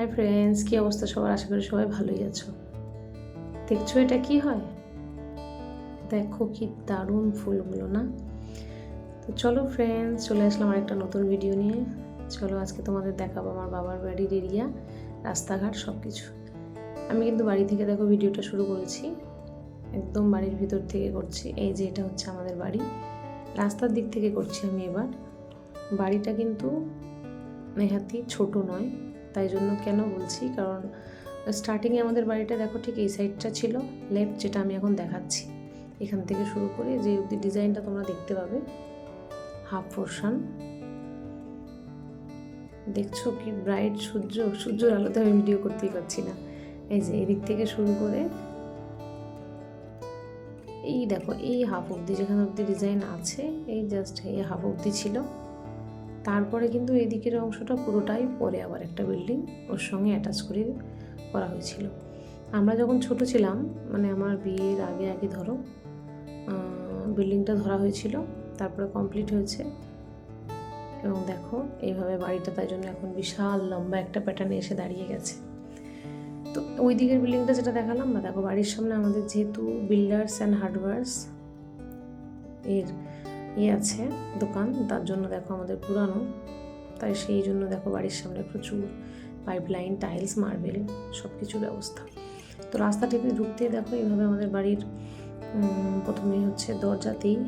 Hi friends কী অবস্থা সবার? আশা করি সবাই ভালোই আছো। দেখছ এটা কি হয়? দেখো কি দারুণ ফুলগুলো, না? তো চলো ফ্রেন্ডস চলে আসলাম আরেকটা নতুন ভিডিও নিয়ে। চলো আজকে তোমাদের দেখাবো আমার বাবার বাড়ির এরিয়া রাস্তাঘাট সব কিছু আমি কিন্তু বাড়ি থেকে দেখো ভিডিওটা শুরু করেছি। একদম বাড়ির ভিতর থেকে করছি। এই যে এটা হচ্ছে আমাদের বাড়ি। রাস্তার দিক থেকে করছি আমি এবার। বাড়িটা কিন্তু নেহাতি ছোট নয়। তাই জন্য কেন বলছি? কারণ স্টার্টিংয়ে আমাদের বাড়িটা দেখো ঠিক এই সাইডটা ছিল লেফট যেটা আমি এখন দেখাচ্ছি। এখান থেকে শুরু করে যে অব্দি ডিজাইনটা তোমরা দেখতে পাবে। হাফ পোর্শন দেখছ কি ব্রাইট সূর্য? সূর্যের আলোতে আমি ভিডিও করতেই পারছি না। এই যে এদিক থেকে শুরু করে এই দেখো, এই হাফ অবধি যেখানে অবধি ডিজাইন আছে, এই জাস্ট এই হাফ অবধি ছিল। তারপরে কিন্তু এদিকের অংশটা পুরোটাই পরে আবার একটা বিল্ডিং ওর সঙ্গে অ্যাটাচ করে করা হয়েছিল। আমরা যখন ছোট ছিলাম মানে আমার বিয়ের আগে আগে ধরো বিল্ডিংটা ধরা হয়েছিল, তারপরে কমপ্লিট হয়েছে। এবং দেখো, এইভাবে বাড়িটা তাই জন্য এখন বিশাল লম্বা একটা প্যাটার্নে এসে দাঁড়িয়ে গেছে। তো ওই দিকের বিল্ডিংটা যেটা দেখালাম, না, দেখো বাড়ির সামনে আমাদের যেহেতু বিল্ডার্স অ্যান্ড হার্ডওয়ার্স এর ইয়ে আছে দোকান, তার জন্য দেখো আমাদের পুরানো। তাই সেই জন্য দেখো বাড়ির সামনে প্রচুর পাইপলাইন টাইলস মার্বেল সব কিছু ব্যবস্থা। তো রাস্তা ঢুকতে দেখো এইভাবে আমাদের বাড়ির প্রথমে হচ্ছে দরজাতেই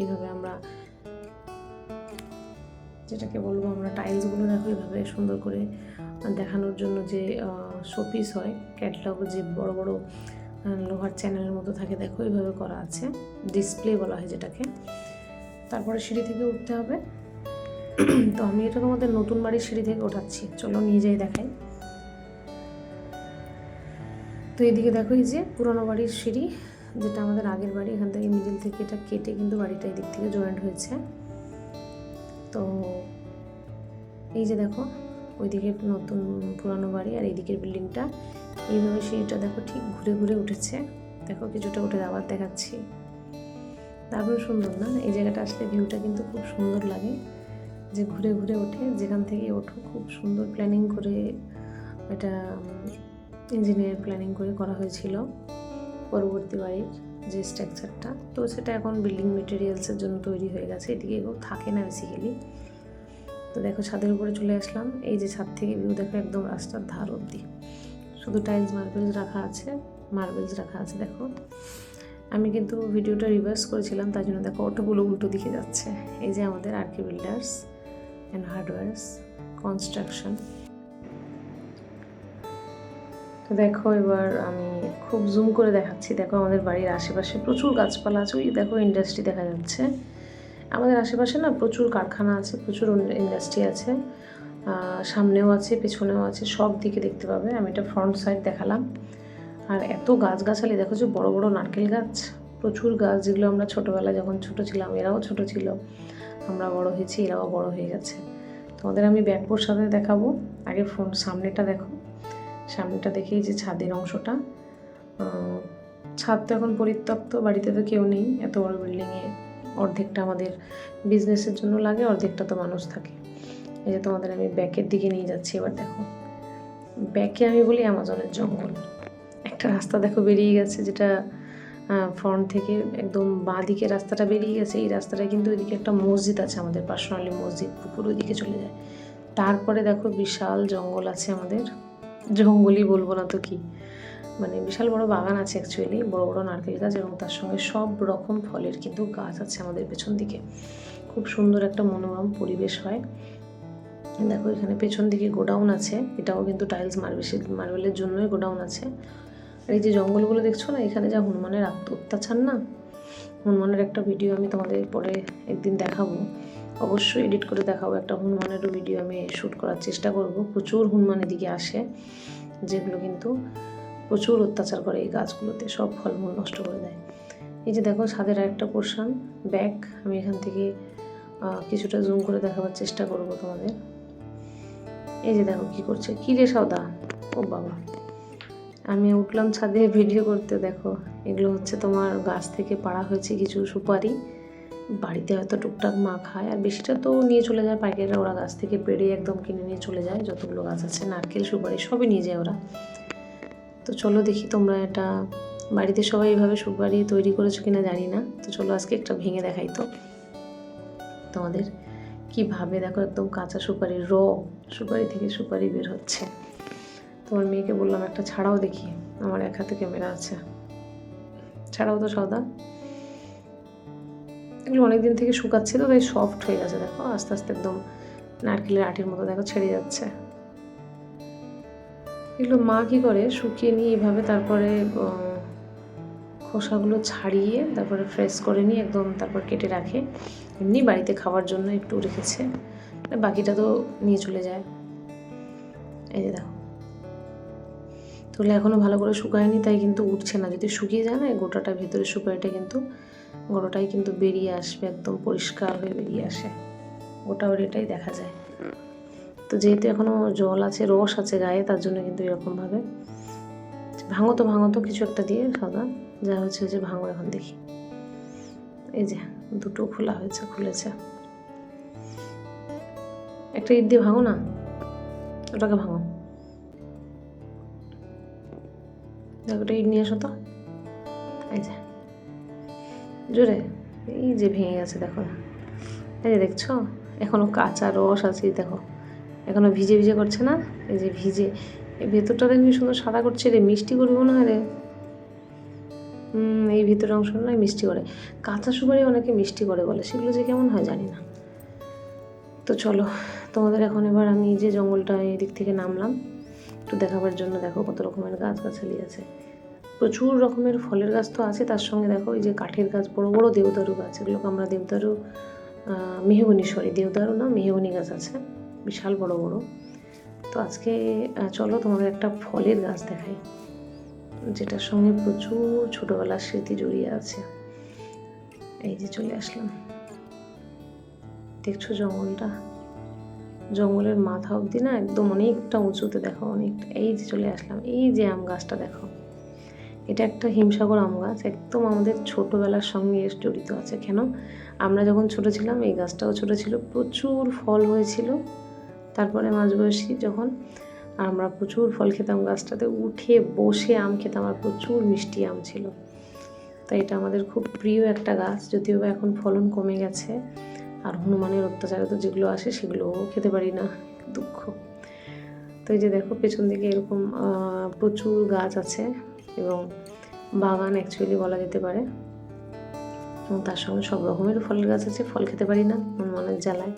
এইভাবে আমরা যেটাকে বলব আমরা টাইলসগুলো দেখো এইভাবে সুন্দর করে দেখানোর জন্য যে শোপিস হয়। ক্যাটলগ যে বড় বড় লোহার চ্যানেলের মতো থাকে দেখো এইভাবে করা আছে। ডিসপ্লে বলা হয় যেটাকে। তারপরে সিঁড়ি থেকে উঠতে হবে। তো আমি এটা তোমাদের নতুন বাড়ির সিঁড়ি থেকে ওঠাচ্ছি। চলো নিয়ে যাই দেখাই। তো এদিকে দেখো এই যে পুরনো বাড়ির সিঁড়ি, যেটা আমাদের আগের বাড়ি, এখান থেকে মিডিল থেকে এটা কেটে কিন্তু বাড়িটা এদিক থেকে জয়েন্ট হয়েছে। তো এই যে দেখো, ওইদিকে নতুন পুরানো বাড়ি আর এইদিকের বিল্ডিংটা। এইভাবে সিঁড়িটা দেখো ঠিক ঘুরে ঘুরে উঠেছে। দেখো কিছুটা উঠে আবার দেখাচ্ছি। দারুণ সুন্দর না? এই জায়গাটা আসলে ভিউটা কিন্তু খুব সুন্দর লাগে। যে ঘুরে ঘুরে ওঠে, যেখান থেকে ওঠো, খুব সুন্দর প্ল্যানিং করে এটা ইঞ্জিনিয়ার প্ল্যানিং করে করা হয়েছিল পরবর্তী বাড়ির যে স্ট্রাকচারটা তো সেটা এখন বিল্ডিং মেটেরিয়ালসের জন্য তৈরি হয়ে গেছে। এদিকে কেউ থাকে না বেসিক্যালি তো দেখো, ছাদের উপরে চলে আসলাম। এই যে ছাদ থেকে ভিউ দেখো, একদম রাস্তার ধার অবধি। শুধু টাইলস মার্বেলস রাখা আছে মার্বেলস রাখা আছে, দেখো। আমি কিন্তু ভিডিওটা রিভার্স করেছিলাম, তার জন্য দেখো অটোগুলো উল্টো দিকে যাচ্ছে। এই যে আমাদের R K builders and hardwares construction তো দেখো এবার আমি খুব জুম করে দেখাচ্ছি। দেখো আমাদের বাড়ির আশেপাশে প্রচুর গাছপালা আছে, ওই দেখো ইন্ডাস্ট্রি দেখা যাচ্ছে। আমাদের আশেপাশে না প্রচুর কারখানা আছে, প্রচুর ইন্ডাস্ট্রি আছে। সামনেও আছে, পেছনেও আছে, সব দিকে দেখতে পাবে। আমি এটা ফ্রন্ট সাইড দেখালাম। আর এত গাছগাছালি, দেখো যে বড় বড় নারকেল গাছ, প্রচুর গাছ, যেগুলো আমরা ছোটোবেলায় যখন ছোট ছিলাম, এরাও ছোট ছিল, আমরা বড় হয়েছি, এরাও বড় হয়ে গেছে। তোমাদের আমি ব্যাকবোর সাথে দেখাবো, আগে ফোন সামনেটা দেখো, সামনেটা দেখেই যে ছাদের অংশটা। ছাদ তো এখন পরিত্যক্ত, বাড়িতে তো কেউ নেই, এত বড় বিল্ডিংয়ে অর্ধেকটা আমাদের বিজনেসের জন্য লাগে, অর্ধেকটা তো মানুষ থাকে। এই যে তোমাদের আমি ব্যাকের দিকে নিয়ে যাচ্ছি, এবার দেখো। ব্যাকে আমি বলি অ্যামাজনের জঙ্গল। একটা রাস্তা দেখো বেরিয়ে গেছে, যেটা ফ্রন্ট থেকে একদম বাঁ দিকে রাস্তাটা বেরিয়ে গেছে। এই রাস্তাটা কিন্তু ওইদিকে একটা মসজিদ আছে আমাদের, পার্সোনালি মসজিদ, পুকুর ওইদিকে চলে যায়। তারপরে দেখো বিশাল জঙ্গল আছে আমাদের। জঙ্গলই বলব না তো কি। মানে বিশাল বড় বাগান আছে অ্যাকচুয়ালি বড় বড় নারকেল গাছ এবং তার সঙ্গে সব রকম ফলের কিন্তু গাছ আছে আমাদের পেছন দিকে। খুব সুন্দর একটা মনোরম পরিবেশ হয়। দেখো এখানে পেছন দিকে গোডাউন আছে, এটাও কিন্তু টাইলস মার্বেল মার্বেলের জন্যই গোডাউন আছে। আর এই যে জঙ্গলগুলো দেখছ না, এখানে যা হনুমানের অত্যাচার না, হনুমানের একটা ভিডিও আমি তোমাদের পরে একদিন দেখাবো। অবশ্যই এডিট করে দেখাবো, একটা হনুমানেরও ভিডিও আমি শ্যুট করার চেষ্টা করব। প্রচুর হনুমান এদিকে আসে, যেগুলো কিন্তু প্রচুর অত্যাচার করে এই গাছগুলোতে, সব ফলমূল নষ্ট করে দেয়। এই যে দেখো, ছাদের একটা পোর্শন ব্যাগ আমি এখান থেকে কিছুটা জুম করে দেখাবার চেষ্টা করব তোমাদের। এই যে দেখো কি করছে, কী রে সদা ও বাবা। আমি উঠলাম ছাদে ভিডিও করতে। দেখো, এগুলো হচ্ছে তোমার গাছ থেকে পাড়া হয়েছে কিছু সুপারি। বাড়িতে হয়তো টুকটাক মা খায়। আর বেশিটা তো নিয়ে চলে যায় পাইকারিরা। ওরা গাছ থেকে পেড়ে একদম কিনে নিয়ে চলে যায়। যতগুলো গাছ আছে, নারকেল, সুপারি, সবই নিয়ে যায় ওরা। তো চলো দেখি তোমরা এটা বাড়িতে সবাই এভাবে সুপারি তৈরি করেছ কিনা জানি না। তো চলো আজকে একটা ভেঙে দেখাই তো তোমাদের। কীভাবে? দেখো একদম কাঁচা সুপারি র। সুপারি থেকে সুপারি বের হচ্ছে। তোমার মেয়েকে বললাম, একটা ছাড়াও দেখি, আমার এক হাতে ক্যামেরা আছে। ছাড়াও তো সদা এগুলো অনেকদিন থেকে শুকাচ্ছে তো তাই সফট হয়ে গেছে, দেখো, আস্তে আস্তে একদম নারকেলের আটির মতো, দেখো, ছেড়ে যাচ্ছে। এগুলো মা কী করে, শুকিয়ে নিয়ে এভাবে তারপরে খোসাগুলো ছাড়িয়ে তারপরে ফ্রেশ করে নিয়ে একদম তারপর কেটে রাখে। এমনি বাড়িতে খাওয়ার জন্য একটু রেখেছে। বাকিটা তো নিয়ে চলে যায়। এই যে দেখো তুলে এখনও ভালো করে শুকায়নি, তাই কিন্তু উঠছে না। যদি শুকিয়ে যায় না গোটাটা ভেতরে সুপারিটা কিন্তু, গোটাটাই কিন্তু বেরিয়ে আসবে, একদম পরিষ্কার হয়ে বেরিয়ে আসে। গোটা ওর এটাই দেখা যায়। তো যেহেতু এখনও জল আছে, রস আছে গায়ে, তার জন্য কিন্তু এরকমভাবে। ভাঙো তো ভাঙো তো, কিছু একটা দিয়ে সাদা। যা হচ্ছে যে ভাঙো এখন দেখি। এই যে, দুটো খোলা হয়েছে, খুলেছে। একটা ইট দিয়ে ভাঙো না? ওটাকে ভাঙো। ওটা ইট নিয়ে আসো তো। এই যে। জোরে। এই যে ভেঙে গেছে, দেখো। এই যে দেখছ? এখনও কাঁচা রস আছে দেখো। এখনও ভিজে ভিজে করছে না? এই যে ভিজে। এই ভেতরটা দেখবি সুন্দর সাদা করছে রে, মিষ্টি করব না রে। এই ভিতরের অংশটা না মিষ্টি করে। কাঁচা সুপারি অনেকে মিষ্টি করে বলে, সেগুলো যে কেমন হয় জানি না। তো চলো, তোমাদের এখন এবার আমি যে জঙ্গলটা এদিক থেকে নামলাম একটু দেখাবার জন্য দেখো কত রকমের গাছ গাছালি আছে। প্রচুর রকমের ফলের গাছ তো আছে, তার সঙ্গে দেখো এই যে কাঠের গাছ, বড় বড় দেবদারু গাছ, এগুলোকে আমরা দেবদারু মেহগনি সরি দেবদারু না, মেহগনি গাছ আছে, বিশাল বড় বড়। তো আজকে চলো তোমাদের একটা ফলের গাছ দেখাই, যেটার সঙ্গে প্রচুর ছোটোবেলার স্মৃতি জড়িয়ে আছে। এই যে চলে আসলাম। দেখছ জঙ্গলটা? জঙ্গলের মাথা অবধি না একদম অনেকটা উঁচুতে দেখো, অনেকটা, এই যে চলে আসলাম, এই যে আম গাছটা দেখো। এটা একটা হিমসাগর আম গাছ, একদম আমাদের ছোটোবেলার সঙ্গে এর জড়িত আছে কেন? আমরা যখন ছোটো ছিলাম, এই গাছটাও ছোটো ছিল, প্রচুর ফল হয়েছিল। তারপরে মাঝবয়সী যখন আমরা প্রচুর ফল খেতাম গাছটাতে, উঠে বসে আম খেতাম, আর প্রচুর মিষ্টি আম ছিল। তাই এটা আমাদের খুব প্রিয় একটা গাছ, যদিও বা এখন ফলন কমে গেছে। আর হনুমানের অত্যাচারে তো যেগুলো আসে সেগুলোও খেতে পারি না, দুঃখ। তো এই যে দেখো পেছন দিকে এরকম প্রচুর গাছ আছে এবং বাগান অ্যাকচুয়ালি বলা যেতে পারে। এবং তার সঙ্গে সব রকমের ফলের গাছ আছে, ফল খেতে পারি না হনুমানের জ্বালায়।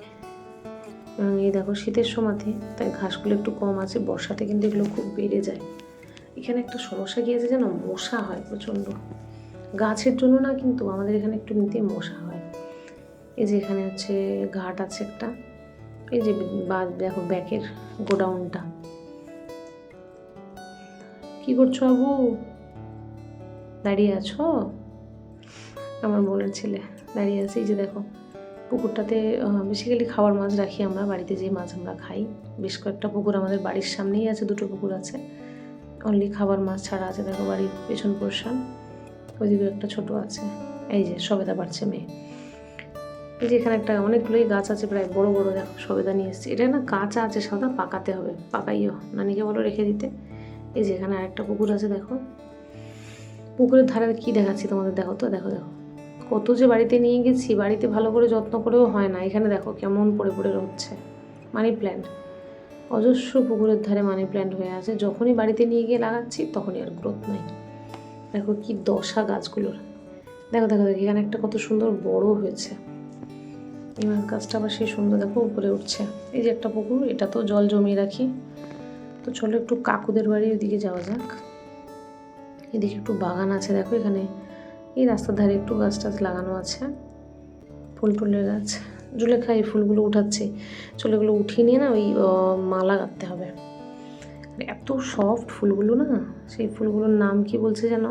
এবং এই দেখো শীতের সময়তে তাই ঘাসগুলো একটু কম আছে, বর্ষাতে কিন্তু এগুলো খুব বেড়ে যায়। এখানে একটা সমস্যা গিয়েছে যেন মশা হয় প্রচণ্ড। গাছের জন্য না কিন্তু আমাদের এখানে একটু নিতে মশা হয়। এই যে এখানে হচ্ছে ঘাট আছে একটা। এই যে বা, দেখো ব্যাকের গোডাউনটা। কি করছ বাবু? দাঁড়িয়ে আছো? আমার বোনের ছেলে দাঁড়িয়ে আছে। এই যে দেখো, পুকুরটাতে বেসিক্যালি খাওয়ার মাছ রাখি আমরা। বাড়িতে যে মাছ আমরা খাই। বেশ কয়েকটা পুকুর আমাদের বাড়ির সামনেই আছে, দুটো পুকুর আছে। অনলি খাবার মাছ ছাড়া আছে। দেখো বাড়ির পেছন পোর্শন ওইদিকে একটা ছোট আছে। এই যে সবেদা বাড়ছে মেয়ে। এই যে এখানে একটা অনেকগুলোই গাছ আছে, প্রায় বড় বড় দেখো সবেদা নিয়ে এসেছে। এটা না কাঁচা আছে, সাদা পাকাতে হবে, পাকাইও, নানিকে বলো রেখে দিতে। এই যে এখানে আরেকটা পুকুর আছে, দেখো। পুকুরের ধারে কি দেখাচ্ছি তোমাদের? দেখো তো, দেখো দেখো। কত যে বাড়িতে নিয়ে গেছি, বাড়িতে ভালো করে যত্ন করেও হয় না। এখানে দেখো কেমন পড়ে পড়ে হচ্ছে মানি প্ল্যান্ট। অজস্র পুকুরের ধারে মানি প্ল্যান্ট হয়ে আছে। যখনই বাড়িতে নিয়ে গিয়ে লাগাচ্ছি, তখনই আর গ্রোথ নাই। দেখো কি দশা গাছগুলোর। দেখো দেখো দেখো, এখানে একটা কত সুন্দর বড় হয়েছে। এই মাছ গাছটা আবার সেই সুন্দর দেখো উপরে উঠছে। এই যে একটা পুকুর, এটা তো জল জমিয়ে রাখি। তো চলো একটু কাকুদের বাড়ির ওদিকে যাওয়া যাক। এদিকে একটু বাগান আছে দেখো এখানে। এই রাস্তার ধারে একটু গাছ টাছ লাগানো আছে। ফুল টুলের গাছ। জুলেখা এই ফুলগুলো উঠাচ্ছে। চলো এগুলো উঠিয়ে নিয়ে না ওই মালা গাঁথতে হবে। এত সফট ফুলগুলো না, সেই ফুলগুলোর নাম কি বলছে যেন?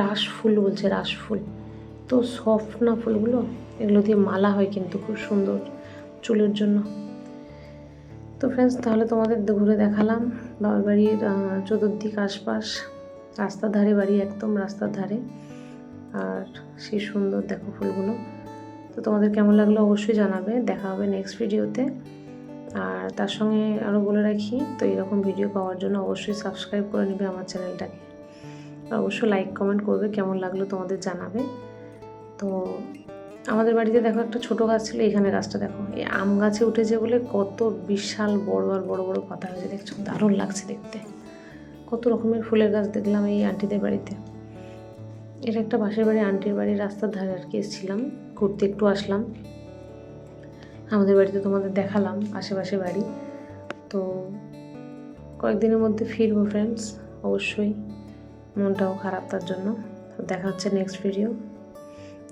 রাস ফুল বলছে রাস ফুল তো সফট না ফুলগুলো? এগুলো দিয়ে মালা হয় কিন্তু খুব সুন্দর চুলের জন্য। তো ফ্রেন্ডস তাহলে তোমাদের ঘুরে দেখালাম। বাবার বাড়ির চতুর্দিক আশপাশ, রাস্তার ধারে বাড়ি একদম রাস্তার ধারে। আর সেই সুন্দর দেখো ফুলগুলো। তো তোমাদের কেমন লাগল অবশ্যই জানাবে। দেখা হবে নেক্সট ভিডিওতে আর তার সঙ্গে আরও বলে রাখি, তো এরকম ভিডিও পাওয়ার জন্য অবশ্যই সাবস্ক্রাইব করে নেবে আমার চ্যানেলটাকে। আর অবশ্যই লাইক কমেন্ট করবে কেমন লাগল তোমাদের জানাবে। তো আমাদের বাড়িতে দেখো একটা ছোট গাছ ছিল এখানে গাছটা দেখো। এই আম গাছে উঠেছে বলে কত বিশাল বড় আর বড় বড় পাতা হয়েছে, দেখছ? দারুণ লাগছে দেখতে। কত রকমের ফুলের গাছ দেখলাম এই আন্টিদের বাড়িতে। এটা একটা পাশের বাড়ি আন্টির বাড়ির রাস্তার ধারে আর কি এসেছিলাম, ঘুরতে একটু আসলাম। আমাদের বাড়িতে তোমাদের দেখালাম আশেপাশে বাড়ি। তো কয়েকদিনের মধ্যে ফিরবো ফ্রেন্ডস অবশ্যই। মনটাও খারাপ তার জন্য। দেখা হচ্ছে next video